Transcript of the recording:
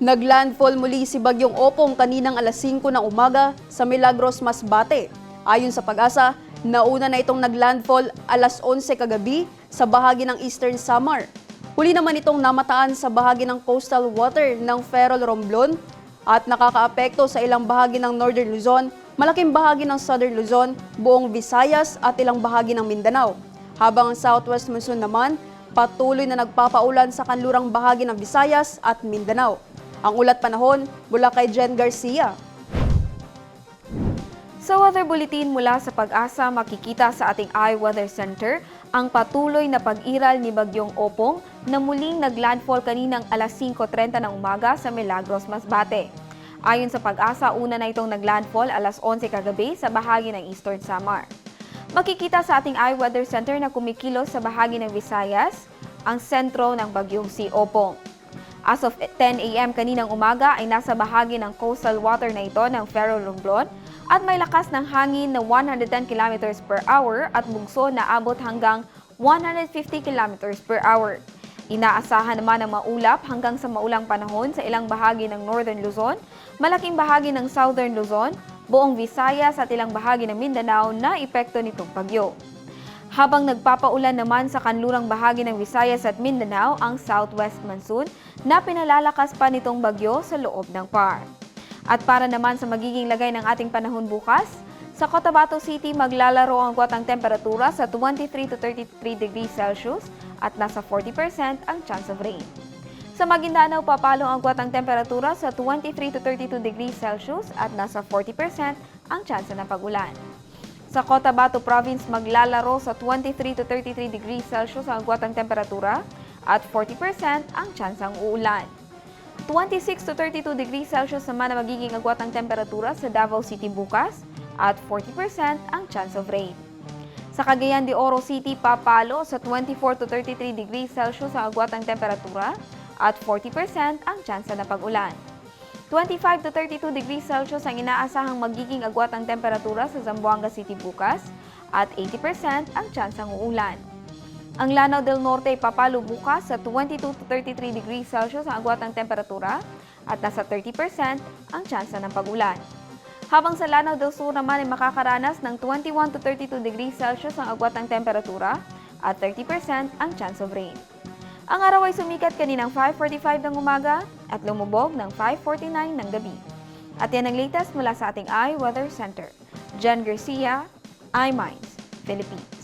Naglandfall muli si Bagyong Opong kaninang alas 5 ng umaga sa Milagros, Masbate. Ayon sa pag-asa, nauna na itong naglandfall alas 11 kagabi sa bahagi ng Eastern Samar. Huli naman itong namataan sa bahagi ng coastal water ng Ferrol Romblon at nakakaapekto sa ilang bahagi ng Northern Luzon, malaking bahagi ng Southern Luzon, buong Visayas at ilang bahagi ng Mindanao. Habang ang Southwest Monsoon naman, patuloy na nagpapaulan sa kanlurang bahagi ng Visayas at Mindanao. Ang ulat panahon mula kay Jen Garcia. Sa weather bulletin mula sa pag-asa, makikita sa ating iWeather Center ang patuloy na pag-iral ni Bagyong Opong na muling naglandfall kaninang alas 5.30 ng umaga sa Milagros, Masbate. Ayon sa pag-asa, una na itong naglandfall alas 11 kagabi sa bahagi ng Eastern Samar. Makikita sa ating iWeather Center na kumikilos sa bahagi ng Visayas ang sentro ng Bagyong si Opong. As of 10 a.m. kaninang umaga ay nasa bahagi ng coastal water na ito ng Ferrol Romblon at may lakas ng hangin na 110 km per hour at bugso na abot hanggang 150 km per hour. Inaasahan naman ang maulap hanggang sa maulang panahon sa ilang bahagi ng Northern Luzon, malaking bahagi ng Southern Luzon, buong Visayas at ilang bahagi ng Mindanao na epekto nitong bagyo. Habang nagpapaulan naman sa kanlurang bahagi ng Visayas at Mindanao ang southwest monsoon na pinalalakas pa nitong bagyo sa loob ng PAR. At para naman sa magiging lagay ng ating panahon bukas, sa Cotabato City maglalaro ang kwatang temperatura sa 23 to 33 degrees Celsius at nasa 40% ang chance of rain. Sa Maguindanao, papalo ang kwatang temperatura sa 23 to 32 degrees Celsius at nasa 40% ang chance ng pag-ulan. Sa Cotabato Province, maglalaro sa 23 to 33 degrees Celsius ang agwatang temperatura at 40% ang tsansang uulan. 26 to 32 degrees Celsius naman ang magiging agwatang temperatura sa Davao City bukas at 40% ang chance of rain. Sa Cagayan de Oro City, papalo sa 24 to 33 degrees Celsius ang agwatang temperatura at 40% ang tsansa na pag-ulan. 25 to 32 degrees Celsius ang inaasahang magiging agwat ang temperatura sa Zamboanga City bukas at 80% ang tsansang uulan. Ang Lanao del Norte ay papalo bukas sa 22 to 33 degrees Celsius ang agwat ang temperatura at nasa 30% ang tsansa ng pag-ulan. Habang sa Lanao del Sur naman ay makakaranas ng 21 to 32 degrees Celsius ang agwat ang temperatura at 30% ang chance of rain. Ang araw ay sumikat kaninang 5.45 ng umaga at lumubog ng 5.49 ng gabi. At yan ang latest mula sa ating iWeather Center. Jen Garcia, iMinds, Philippines.